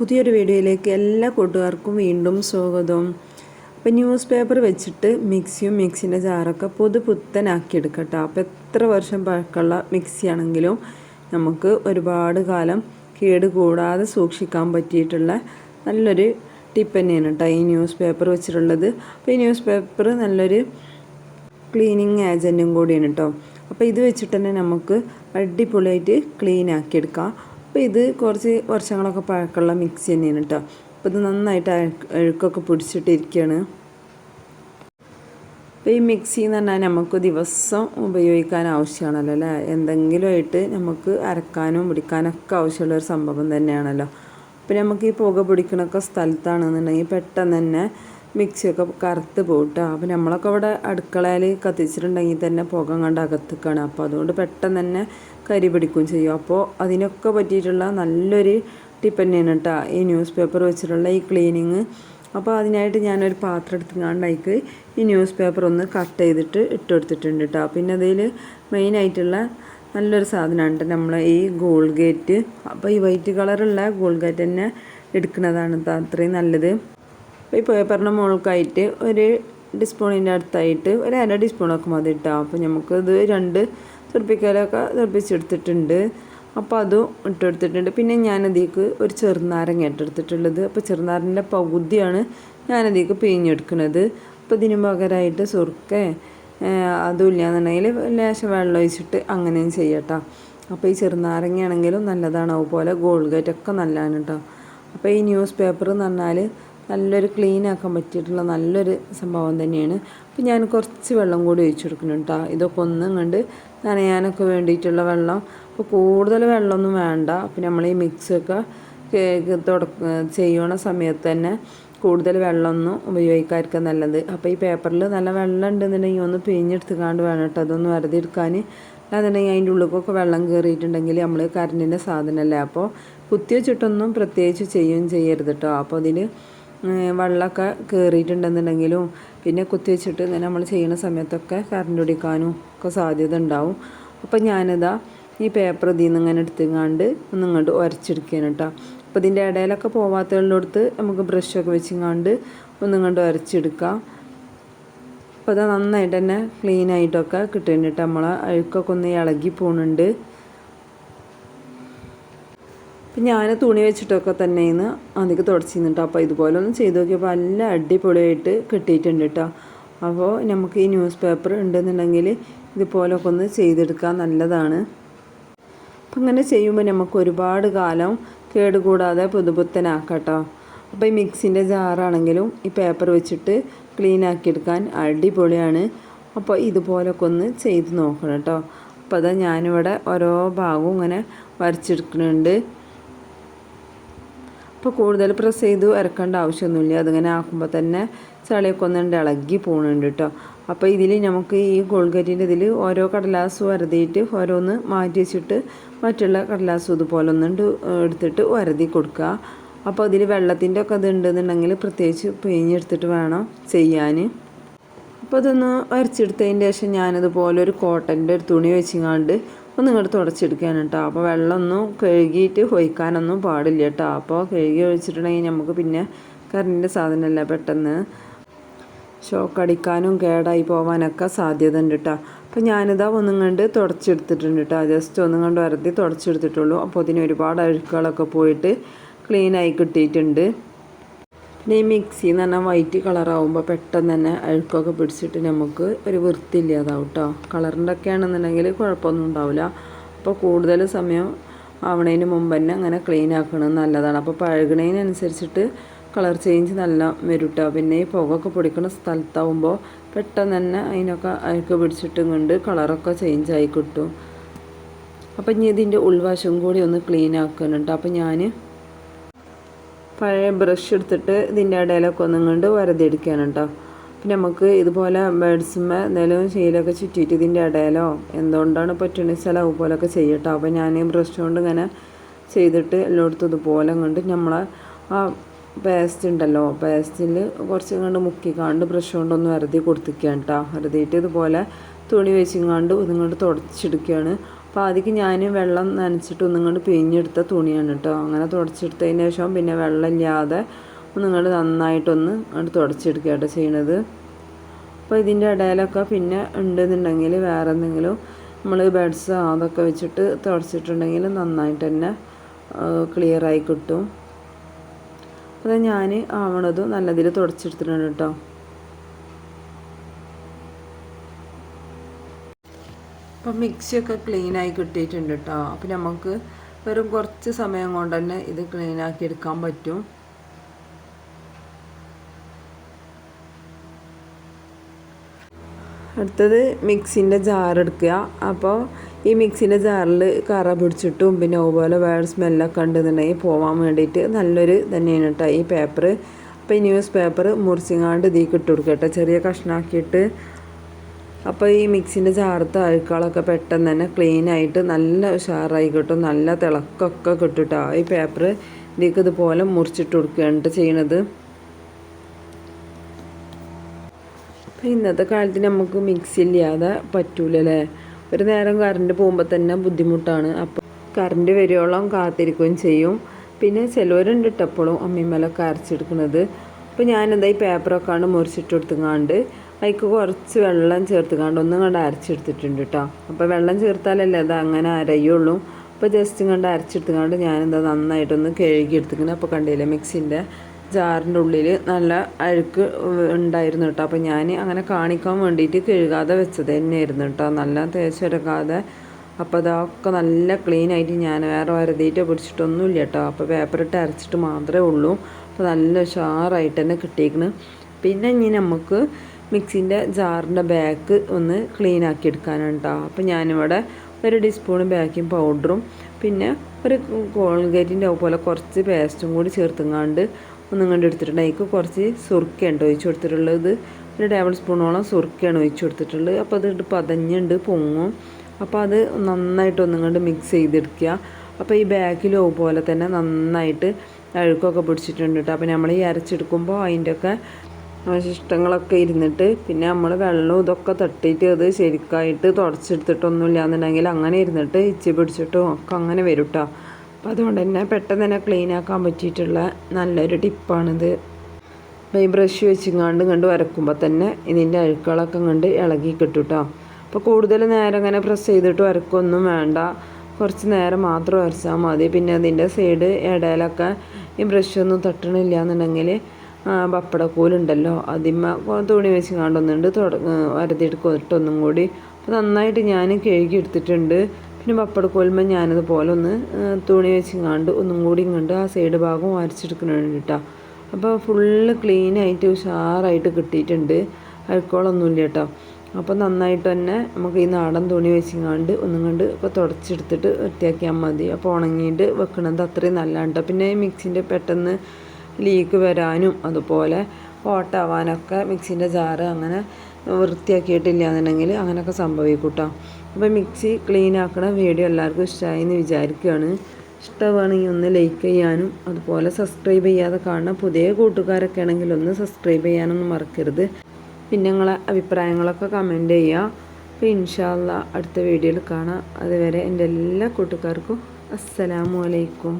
പുതിയൊരു വീഡിയോയിലേക്ക് എല്ലാ കൂട്ടുകാർക്കും വീണ്ടും സ്വാഗതം. അപ്പോൾ ന്യൂസ് പേപ്പർ വെച്ചിട്ട് മിക്സിയും മിക്സിന്റെ ജാറൊക്കെ പുതു പുത്തനാക്കി എടുക്കട്ടോ അപ്പോൾ എത്ര വർഷം പഴക്കമുള്ള മിക്സി ആണെങ്കിലും നമുക്ക് ഒരുപാട് കാലം കേട് കൂടാതെ സൂക്ഷിക്കാൻ പറ്റിയിട്ടുള്ള നല്ലൊരു ടിപ്പ് തന്നെയാണ് കേട്ടോ ഈ ന്യൂസ് പേപ്പർ വെച്ചിട്ടുള്ളത്. അപ്പോൾ ഈ ന്യൂസ് പേപ്പർ നല്ലൊരു ക്ലീനിങ് ഏജന്റും കൂടിയാണ് കേട്ടോ. അപ്പോൾ ഇത് വെച്ചിട്ട് തന്നെ നമുക്ക് അടിപൊളിയായിട്ട് ക്ലീൻ ആക്കി എടുക്കാം അപ്പോൾ ഇത് കുറച്ച് വർഷങ്ങളൊക്കെ പഴക്കമുള്ള മിക്സി തന്നെയാണ് കേട്ടോ അപ്പോൾ ഇത് നന്നായിട്ട് അഴുക്ക് അഴുക്കൊക്കെ പിടിച്ചിട്ടിരിക്കുകയാണ് അപ്പോൾ ഈ മിക്സി എന്ന് പറഞ്ഞാൽ നമുക്ക് ദിവസം ഉപയോഗിക്കാൻ ആവശ്യമാണല്ലോ അല്ലേ? എന്തെങ്കിലുമായിട്ട് നമുക്ക് അരക്കാനും പിടിക്കാനൊക്കെ ആവശ്യമുള്ള ഒരു സംഭവം തന്നെയാണല്ലോ. അപ്പോൾ നമുക്ക് ഈ പുക പിടിക്കണൊക്കെ സ്ഥലത്താണെന്നുണ്ടെങ്കിൽ പെട്ടെന്ന് തന്നെ മിക്സിയൊക്കെ കറുത്ത് പോട്ടോ അപ്പോൾ നമ്മളൊക്കെ ഇവിടെ അടുക്കളയിൽ കത്തിച്ചിട്ടുണ്ടെങ്കിൽ തന്നെ പുക കണ്ട് അകത്തേക്കാണ്. അപ്പോൾ അതുകൊണ്ട് പെട്ടെന്ന് തന്നെ കരി പിടിക്കുകയും ചെയ്യും. അപ്പോൾ അതിനൊക്കെ പറ്റിയിട്ടുള്ള നല്ലൊരു ടിപ്പ് തന്നെയാണ് കേട്ടോ ഈ ന്യൂസ് പേപ്പർ വെച്ചിട്ടുള്ള ഈ ക്ലീനിങ് അപ്പോൾ അതിനായിട്ട് ഞാനൊരു പാത്രം എടുത്തുകൊണ്ടേക്ക് ഈ ന്യൂസ് പേപ്പർ ഒന്ന് കട്ട് ചെയ്തിട്ട് ഇട്ട് കൊടുത്തിട്ടുണ്ട് കേട്ടോ പിന്നെ അതിൽ മെയിനായിട്ടുള്ള നല്ലൊരു സാധനമാണ് കേട്ടോ നമ്മൾ ഈ ഗോൾഗേറ്റ്. അപ്പോൾ ഈ വൈറ്റ് കളറുള്ള ഗോൾഗേറ്റ് തന്നെ എടുക്കുന്നതാണ് അത്രയും നല്ലത്. ഈ പേപ്പറിന്റെ മുകൾക്കായിട്ട് ഒരു ടീസ്പൂണിന്റെ അടുത്തായിട്ട് ഒരു അര ടീസ്പൂണൊക്കെ മതി കേട്ടോ അപ്പോൾ നമുക്കിത് രണ്ട് തെറിപ്പിക്കലൊക്കെ തെറിപ്പിച്ചെടുത്തിട്ടുണ്ട് അപ്പോൾ അതും ഇട്ടെടുത്തിട്ടുണ്ട്. പിന്നെ ഞാനതിലേക്ക് ഒരു ചെറുനാരങ്ങ ഇട്ടെടുത്തിട്ടുള്ളത് അപ്പോൾ ചെറുനാരന്റെ പകുതിയാണ് ഞാനതിലേക്ക് പിഴിഞ്ഞെടുക്കുന്നത്. അപ്പോൾ ഇതിന് പകരമായിട്ട് സുർക്ക അതും ഇല്ലയെന്നുണ്ടെങ്കിൽ ലേശം വെള്ളം ഒഴിച്ചിട്ട് അങ്ങനെയും ചെയ്യട്ടോ. അപ്പോൾ ഈ ചെറുനാരങ്ങയാണെങ്കിലും നല്ലതാണ്. അതുപോലെ ഗോൾഗേറ്റൊക്കെ നല്ലതാണ് കേട്ടോ അപ്പോൾ ഈ ന്യൂസ് പേപ്പർ എന്ന് പറഞ്ഞാൽ നല്ലൊരു ക്ലീൻ ആക്കാൻ പറ്റിയിട്ടുള്ള നല്ലൊരു സംഭവം തന്നെയാണ്. അപ്പോൾ ഞാൻ കുറച്ച് വെള്ളം കൂടി ഒഴിച്ചു കൊടുക്കണം കേട്ടോ ഇതൊക്കെ ഒന്നും കണ്ട് നനയാനൊക്കെ വേണ്ടിയിട്ടുള്ള വെള്ളം. അപ്പോൾ കൂടുതൽ വെള്ളമൊന്നും വേണ്ട. അപ്പോൾ നമ്മൾ ഈ മിക്സൊക്കെ തുടക്ക ചെയ്യണ സമയത്ത് തന്നെ കൂടുതൽ വെള്ളമൊന്നും ഉപയോഗിക്കാതിരിക്കാൻ നല്ലത്. അപ്പോൾ ഈ പേപ്പറിൽ നല്ല വെള്ളം ഉണ്ടെന്നുണ്ടെങ്കിൽ ഒന്ന് പിഴിഞ്ഞെടുത്തുകാണ്ട് വേണം കേട്ടോ അതൊന്ന് വെറുതെ എടുക്കാൻ അല്ലാന്നുണ്ടെങ്കിൽ അതിന്റെ ഉള്ളിലൊക്കെ വെള്ളം കയറിയിട്ടുണ്ടെങ്കിൽ നമ്മൾ കറണ്ടിന്റെ സാധനമല്ലേ. അപ്പോൾ കുത്തി വെച്ചിട്ടൊന്നും പ്രത്യേകിച്ച് ചെയ്യുകയും ചെയ്യരുത് കേട്ടോ അപ്പോൾ അതിൽ വെള്ളമൊക്കെ കയറിയിട്ടുണ്ടെന്നുണ്ടെങ്കിലും പിന്നെ കുത്തി വെച്ചിട്ട് ഇങ്ങനെ നമ്മൾ ചെയ്യുന്ന സമയത്തൊക്കെ കറണ്ട് പിടിക്കാനും ഒക്കെ സാധ്യത ഉണ്ടാവും. അപ്പോൾ ഞാനിതാ ഈ പേപ്പർ ഇതിൽ നിന്ന് ഇങ്ങനെ എടുത്തുങ്ങാണ്ട് ഒന്ന് ഇങ്ങോട്ട് ഉരച്ചെടുക്കുകയാണ് കേട്ടോ. അപ്പോൾ ഇതിന്റെ ഇടയിലൊക്കെ പോവാത്തകളിലോടുത്ത് നമുക്ക് ബ്രഷൊക്കെ വെച്ചിങ്ങാണ്ട് ഒന്ന് ഇങ്ങോട്ട് ഉരച്ചെടുക്കാം അപ്പോൾ അത് നന്നായിട്ട് തന്നെ ക്ലീൻ ആയിട്ടൊക്കെ കിട്ടുന്നുണ്ട് കേട്ടോ. നമ്മളെ അഴുക്കൊക്കെ ഒന്ന് ഇളകി പോകുന്നുണ്ട് അപ്പം ഞാൻ തുണി വെച്ചിട്ടൊക്കെ തന്നെ ഇന്ന് അധികം തുടച്ചിരുന്നിട്ടോ. അപ്പോൾ ഇതുപോലെ ഒന്ന് ചെയ്ത് നോക്കിയപ്പോൾ നല്ല അടിപൊളിയായിട്ട് കിട്ടിയിട്ടുണ്ട് കേട്ടോ അപ്പോൾ നമുക്ക് ഈ ന്യൂസ് പേപ്പർ ഉണ്ടെന്നുണ്ടെങ്കിൽ ഇതുപോലൊക്കെ ഒന്ന് ചെയ്തെടുക്കാൻ നല്ലതാണ്. അപ്പം അങ്ങനെ ചെയ്യുമ്പോൾ നമുക്ക് ഒരുപാട് കാലം കേടുകൂടാതെ പുതുപുത്തനാക്കാം കേട്ടോ അപ്പോൾ ഈ മിക്സിന്റെ ജാറാണെങ്കിലും ഈ പേപ്പർ വെച്ചിട്ട് ക്ലീൻ ആക്കിയെടുക്കാൻ അടിപൊളിയാണ്. അപ്പോൾ ഇതുപോലൊക്കെ ഒന്ന് ചെയ്ത് നോക്കണം കേട്ടോ അപ്പോൾ അതാ ഞാനിവിടെ ഓരോ ഭാഗവും ഇങ്ങനെ വരച്ചെടുക്കുന്നുണ്ട്. അപ്പോൾ കൂടുതൽ പ്രസ് ചെയ്ത് ഇറക്കേണ്ട ആവശ്യമൊന്നുമില്ല. അതിങ്ങനെ ആക്കുമ്പോൾ തന്നെ ചളിയൊക്കെ ഒന്നുണ്ട് ഇളകി പോകുന്നുണ്ട് കേട്ടോ അപ്പോൾ ഇതിൽ നമുക്ക് ഈ ഗോൾഗരീന്റെ ഇതിൽ ഓരോ കടലാസ് വരതിയിട്ട് ഓരോന്ന് മാറ്റി വെച്ചിട്ട് മറ്റുള്ള കടലാസ് ഇതുപോലെ ഒന്നുണ്ട് എടുത്തിട്ട് വരതി കൊടുക്കുക അപ്പോൾ അതിൽ വെള്ളത്തിന്റെ ഒക്കെ ഇത് ഉണ്ടെന്നുണ്ടെങ്കിൽ പ്രത്യേകിച്ച് പിഴിഞ്ഞെടുത്തിട്ട് വേണം ചെയ്യാൻ അപ്പോൾ അതൊന്ന് വരച്ചെടുത്തതിന്റെ ശേഷം ഞാനതുപോലെ ഒരു കോട്ടന്റെ ഒരു തുണി വെച്ചിങ്ങാണ്ട് ഒന്ന് ഇങ്ങോട്ട് തുടച്ചെടുക്കാൻ കേട്ടോ അപ്പോൾ വെള്ളമൊന്നും കഴുകിയിട്ട് ഒഴിക്കാനൊന്നും പാടില്ല കേട്ടോ അപ്പോൾ കഴുകി ഒഴിച്ചിട്ടുണ്ടെങ്കിൽ നമുക്ക് പിന്നെ കറണ്ടിന്റെ സാധനമല്ല പെട്ടെന്ന്. ഷോക്ക് അടിക്കാനും കേടായി പോകാനൊക്കെ സാധ്യത ഉണ്ട് കേട്ടോ അപ്പോൾ ഞാനിതാ ഒന്നും കണ്ട് തുടച്ചെടുത്തിട്ടുണ്ട് കേട്ടോ ജസ്റ്റ് ഒന്നും കണ്ട് വരത്തി തുടച്ചെടുത്തിട്ടുള്ളൂ. അപ്പോൾ ഇതിന് ഒരുപാട് അഴുക്കുകളൊക്കെ പോയിട്ട് ക്ലീനായി കിട്ടിയിട്ടുണ്ട്. പിന്നെ ഈ മിക്സി എന്ന് പറഞ്ഞാൽ വൈറ്റ് കളറാവുമ്പോൾ പെട്ടെന്ന് തന്നെ അഴുക്കൊക്കെ പിടിച്ചിട്ട് നമുക്ക് ഒരു വൃത്തിയില്ലാതാവും കേട്ടോ കളറിന്റെ ഒക്കെ ആണെന്നുണ്ടെങ്കിൽ കുഴപ്പമൊന്നും ഉണ്ടാവില്ല. അപ്പോൾ കൂടുതൽ സമയം ആവണതിന് മുമ്പ് തന്നെ അങ്ങനെ ക്ലീൻ ആക്കണത് നല്ലതാണ്. അപ്പോൾ പഴകണതിനനുസരിച്ചിട്ട് കളർ ചേഞ്ച് നല്ല വരും പിന്നെ ഈ പുകയൊക്കെ പൊടിക്കുന്ന സ്ഥലത്താവുമ്പോൾ പെട്ടെന്ന് തന്നെ അതിനൊക്കെ അഴുക്ക് പിടിച്ചിട്ടും കൊണ്ട് കളറൊക്കെ ചേഞ്ച് ആയി കിട്ടും. അപ്പം ഇനി ഇതിന്റെ ഉൾവശം കൂടി ഒന്ന് ക്ലീൻ ആക്കുന്നുണ്ട് അപ്പോൾ ഞാൻ പഴയ ബ്രഷ് എടുത്തിട്ട് ഇതിന്റെ ഇടയിലൊക്കെ ഒന്നും കൊണ്ട് വരതെടുക്കുകയാണ് കേട്ടോ. പിന്നെ നമുക്ക് ഇതുപോലെ ബേഡ്സുമ്മ എന്തെങ്കിലും ശീലമൊക്കെ ചുറ്റിയിട്ട് ഇതിന്റെ ഇടയിലോ എന്തുകൊണ്ടാണ് പറ്റുന്ന സ്ഥലം അതുപോലൊക്കെ ചെയ്യട്ടോ. അപ്പോൾ ഞാൻ ബ്രഷ് കൊണ്ട് ഇങ്ങനെ ചെയ്തിട്ട് എല്ലായിടത്തും ഇതുപോലെ കൊണ്ട് നമ്മളെ ആ പേസ്റ്റ് ഉണ്ടല്ലോ പേസ്റ്റിൽ കുറച്ച് കണ്ട് മുക്കിക്കാണ്ട് ബ്രഷ് കൊണ്ടൊന്ന് വരതി കൊടുത്തിക്കുകയാണ് കേട്ടോ. വരതിയിട്ട് ഇതുപോലെ തുണി വെച്ചിങ്ങാണ്ട് ഇതുകൊണ്ട് തുടച്ചെടുക്കുകയാണ് അപ്പോൾ അതിക്ക് ഞാൻ വെള്ളം നനച്ചിട്ട് ഒന്നിങ്ങോട്ട് പിഴിഞ്ഞെടുത്ത തുണിയാണ് കേട്ടോ. അങ്ങനെ തുടച്ചെടുത്തതിന് ശേഷം പിന്നെ വെള്ളമില്ലാതെ ഒന്നിങ്ങോട്ട് നന്നായിട്ടൊന്ന് അങ്ങോട്ട് തുടച്ചെടുക്കുക കേട്ടോ ചെയ്യണത്. അപ്പോൾ ഇതിന്റെ ഇടയിലൊക്കെ പിന്നെ ഉണ്ടെന്നുണ്ടെങ്കിൽ വേറെ എന്തെങ്കിലും നമ്മൾ ബെഡ്സ് അതൊക്കെ വെച്ചിട്ട് തുടച്ചിട്ടുണ്ടെങ്കിൽ നന്നായിട്ട് തന്നെ ക്ലിയറായി കിട്ടും. അപ്പോൾ ഞാൻ ആവണതും നല്ലതിൽ തുടച്ചെടുത്തിട്ടുണ്ട് കേട്ടോ. അപ്പം മിക്സിയൊക്കെ ക്ലീനായി കിട്ടിയിട്ടുണ്ട് കേട്ടോ അപ്പം നമുക്ക് വെറും കുറച്ച് സമയം കൊണ്ട് തന്നെ ഇത് ക്ലീനാക്കി എടുക്കാൻ പറ്റും. അടുത്തത് മിക്സിന്റെ ജാർ എടുക്കുക. അപ്പോൾ ഈ മിക്സിന്റെ ജാറിൽ കറ പിടിച്ചിട്ടും പിന്നെ അതുപോലെ വേറെ സ്മെല്ലൊക്കെ ഉണ്ടെന്നുണ്ടെങ്കിൽ പോകാൻ വേണ്ടിയിട്ട് നല്ലൊരു തന്നെയാണ് കേട്ടോ ഈ പേപ്പർ അപ്പോൾ ഈ ന്യൂസ് പേപ്പർ മുറിച്ചിങ്ങാണ്ട് ഇതിൽ കിട്ടുകൊടുക്കുക കൊടുക്കുക കേട്ടോ ചെറിയ കഷ്ണാക്കിയിട്ട് അപ്പോൾ ഈ മിക്സിന്റെ ചാർത്ത അഴുക്കുകളൊക്കെ പെട്ടെന്ന് തന്നെ ക്ലീൻ ആയിട്ട് നല്ല ഉഷാറായി കിട്ടും നല്ല തിളക്കമൊക്കെ കേട്ടോ ഈ പേപ്പർ ഇതിലേക്ക് ഇതുപോലെ മുറിച്ചിട്ട് കൊടുക്കുകയാണ് ചെയ്യണത്. അപ്പോൾ ഇന്നത്തെ കാലത്ത് നമുക്ക് മിക്സി ഇല്ലാതെ പറ്റൂലല്ലേ? ഒരു നേരം കറണ്ട് പോകുമ്പോൾ തന്നെ ബുദ്ധിമുട്ടാണ്. അപ്പോൾ കറണ്ട് വരുവോളം കാത്തിരിക്കുകയും ചെയ്യും. പിന്നെ ചിലവരുണ്ട് ഇട്ടപ്പോഴും അമ്മിമേലൊക്കെ അരച്ചെടുക്കുന്നത് അപ്പോൾ ഞാനെന്താ ഈ പേപ്പറൊക്കെ ആണ് മുറിച്ചിട്ട് കൊടുത്തുങ്ങാണ്ട് അതിക്ക് കുറച്ച് വെള്ളം ചേർത്തുകാണ്ട് ഒന്നും കണ്ട് അരച്ചെടുത്തിട്ടുണ്ട് കേട്ടോ അപ്പോൾ വെള്ളം ചേർത്താലല്ലേ അത് അങ്ങനെ അരയുള്ളൂ. അപ്പോൾ ജസ്റ്റ് കണ്ട് അരച്ചെടുത്തുകാണ്ട് ഞാനെന്താ നന്നായിട്ടൊന്ന് കഴുകി എടുത്തിങ്ങനെ അപ്പോൾ കണ്ടില്ലേ മിക്സിന്റെ ജാറിന്റെ ഉള്ളിൽ നല്ല അഴുക്ക് ഉണ്ടായിരുന്നു കേട്ടോ അപ്പോൾ ഞാൻ അങ്ങനെ കാണിക്കാൻ വേണ്ടിയിട്ട് കഴുകാതെ വെച്ചത് തന്നെയായിരുന്നു കേട്ടോ നല്ല തേച്ചെടുക്കാതെ അപ്പോൾ അതൊക്കെ നല്ല ക്ലീൻ ആയിട്ട് ഞാൻ വേറെ വരതിയിട്ട് പിടിച്ചിട്ടൊന്നുമില്ല കേട്ടോ അപ്പോൾ പേപ്പർ ഇട്ട് അരച്ചിട്ട് മാത്രമേ ഉള്ളൂ. അപ്പോൾ നല്ല ഉഷാറായിട്ട് തന്നെ കിട്ടിയിരിക്കണം പിന്നെ ഇനി നമുക്ക് മിക്സിന്റെ ജാറിന്റെ ബാക്ക് ഒന്ന് ക്ലീൻ ആക്കി എടുക്കാനാണ് കേട്ടോ അപ്പോൾ ഞാനിവിടെ ഒരു ടീസ്പൂൺ ബേക്കിംഗ് പൗഡറും പിന്നെ ഒരു കോൾഗേറ്റിന്റെ പോലെ കുറച്ച് പേസ്റ്റും കൂടി ചേർത്തുങ്ങാണ്ട് ഒന്നും കണ്ട് എടുത്തിട്ടുണ്ട്. അതിക്ക് കുറച്ച് സുർക്കയുണ്ട് ഒഴിച്ചു കൊടുത്തിട്ടുള്ളത്. ഒരു ടേബിൾ സ്പൂണോളം സുർക്കയാണ് ഒഴിച്ചു കൊടുത്തിട്ടുള്ളത്. അപ്പോൾ അത് പതഞ്ഞുണ്ട് പൊങ്ങും. അപ്പോൾ അത് നന്നായിട്ട് ഒന്നും കണ്ട് മിക്സ് ചെയ്തെടുക്കുക. അപ്പോൾ ഈ ബാക്കിലോ പോലെ തന്നെ നന്നായിട്ട് അഴുക്കൊക്കെ പിടിച്ചിട്ടുണ്ട് കേട്ടോ. അപ്പോൾ നമ്മൾ ഈ അരച്ചെടുക്കുമ്പോൾ അതിന്റെയൊക്കെ അവശിഷ്ടങ്ങളൊക്കെ ഇരുന്നിട്ട് പിന്നെ നമ്മൾ വെള്ളം ഇതൊക്കെ തട്ടിയിട്ട് അത് ശരിക്കായിട്ട് തുടച്ചെടുത്തിട്ടൊന്നുമില്ല എന്നുണ്ടെങ്കിൽ അങ്ങനെ ഇരുന്നിട്ട് ഇച്ചി പിടിച്ചിട്ടും ഒക്കെ അങ്ങനെ വരും കേട്ടോ. അപ്പോൾ അതുകൊണ്ട് തന്നെ പെട്ടെന്ന് തന്നെ ക്ലീൻ ആക്കാൻ പറ്റിയിട്ടുള്ള നല്ലൊരു ടിപ്പാണിത്. അപ്പോൾ ഈ ബ്രഷ് വെച്ചിങ്ങാണ്ട് കണ്ട് വരക്കുമ്പോൾ തന്നെ ഇതിന്റെ അഴുക്കുകളൊക്കെ കണ്ട് ഇളകി കിട്ടും കേട്ടോ. അപ്പോൾ കൂടുതൽ നേരം അങ്ങനെ പ്രസ് ചെയ്തിട്ട് വരക്കൊന്നും വേണ്ട. കുറച്ച് നേരം മാത്രം അരച്ചാൽ മതി. പിന്നെ അതിന്റെ സൈഡ് ഇടയിലൊക്കെ ഈ ബ്രഷ് ഒന്നും തട്ടണില്ല എന്നുണ്ടെങ്കിൽ പപ്പടക്കൂലുണ്ടല്ലോ അതിമ്മ തുണി വെച്ച് കാണ്ടൊന്നുണ്ട് വരതിയെടുക്കൊട്ടൊന്നും കൂടി അപ്പോൾ നന്നായിട്ട് ഞാൻ കഴുകി എടുത്തിട്ടുണ്ട്. പിന്നെ പപ്പടക്കോലുമ്പോൾ ഞാനതുപോലെ ഒന്ന് തുണി വെച്ച് കാണ്ട് ഒന്നും കൂടി കണ്ട് ആ സൈഡ് ഭാഗം വരച്ചെടുക്കുന്നുണ്ട് കേട്ടോ അപ്പോൾ ഫുള്ള് ക്ലീനായിട്ട് ഉഷാറായിട്ട് കിട്ടിയിട്ടുണ്ട്. അഴുക്കോളൊന്നുമില്ല കേട്ടോ അപ്പോൾ നന്നായിട്ട് തന്നെ നമുക്ക് ഈ നാടൻ തുണി വെച്ചിങ്ങാണ്ട് ഒന്നും കണ്ട് ഇപ്പോൾ തുടച്ചെടുത്തിട്ട് വൃത്തിയാക്കിയാൽ മതി. അപ്പോൾ ഉണങ്ങിയിട്ട് വെക്കണത് അത്രയും നല്ലതാണ് പിന്നെ ഈ മിക്സിന്റെ പെട്ടെന്ന് ലീക്ക് വരാനും അതുപോലെ ഓട്ടാവാനൊക്കെ മിക്സിന്റെ ജാറ് അങ്ങനെ വൃത്തിയാക്കിയിട്ടില്ല എന്നുണ്ടെങ്കിൽ അങ്ങനെയൊക്കെ സംഭവിക്കും കേട്ടോ അപ്പോൾ മിക്സി ക്ലീൻ ആക്കണ വീഡിയോ എല്ലാവർക്കും ഇഷ്ടമായി എന്ന് വിചാരിക്കുകയാണ് ഇഷ്ടമാണെങ്കിൽ ഒന്ന് ലൈക്ക് ചെയ്യാനും അതുപോലെ സബ്സ്ക്രൈബ് ചെയ്യാതെ കാണുന്ന പുതിയ കൂട്ടുകാരൊക്കെ ആണെങ്കിൽ ഒന്ന് സബ്സ്ക്രൈബ് ചെയ്യാനൊന്നും മറക്കരുത്. പിന്നെ നിങ്ങളെ അഭിപ്രായങ്ങളൊക്കെ കമന്റ് ചെയ്യുക. അപ്പോൾ ഇൻഷാല്ല അടുത്ത വീഡിയോയിൽ കാണാം. അതുവരെ എന്റെ എല്ലാ കൂട്ടുകാർക്കും അസ്സലാമു അലൈക്കും.